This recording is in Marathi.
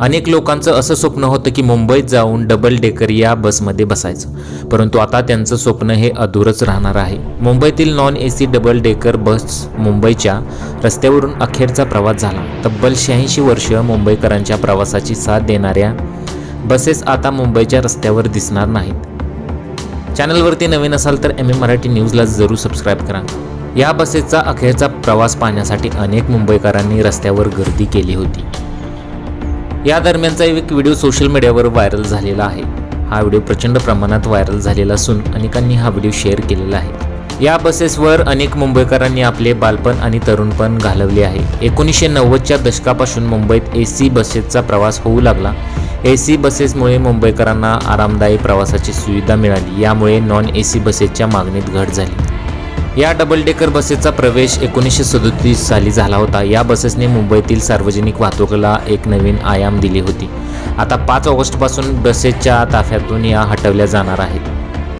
अनेक लोकांचं असं स्वप्न होतं की मुंबईत जाऊन डबल डेकर या बसमध्ये बसायचं. परंतु आता त्यांचं स्वप्न हे अधूरच राहणार आहे. मुंबईतील non A C double decker bus मुंबईच्या रस्त्यावरून अखेरचा प्रवास झाला. तब्बल शहाऐंशी वर्ष मुंबईकरांच्या प्रवासाची साथ देणाऱ्या बसेस आता मुंबईच्या रस्त्यावर दिसणार नाहीत. चॅनलवरती नवीन असाल तर एम ए मराठी न्यूजला जरूर सबस्क्राईब करा. या बसेसचा अखेरचा प्रवास पाहण्यासाठी अनेक मुंबईकरांनी रस्त्यावर गर्दी केली होती. या दरम्यानचा एक व्हिडिओ सोशल मीडियावर व्हायरल झालेला आहे. हा व्हिडिओ प्रचंड प्रमाणात व्हायरल झालेला असून अनेकांनी हा व्हिडिओ शेअर केलेला आहे. या बसेसवर अनेक मुंबईकरांनी आपले बालपण आणि तरुणपण घालवले आहे. एकोणीसशे नव्वदच्या दशकापासून मुंबईत ए सी बसेसचा प्रवास होऊ लागला. ए सी बसेसमुळे मुंबईकरांना आरामदायी प्रवासाची सुविधा मिळाली. यामुळे नॉन ए सी बसेसच्या मागणीत घट झाली. या डबल डेकर बसेसचा प्रवेश एकोणीसशे सदोतीस साली झाला होता. या बसेसने मुंबईतील सार्वजनिक वाहतुकीला एक नवीन आयाम दिली होती. आता पाच ऑगस्टपासून बसेसच्या ताफ्यातून या हटवल्या जाणार आहेत.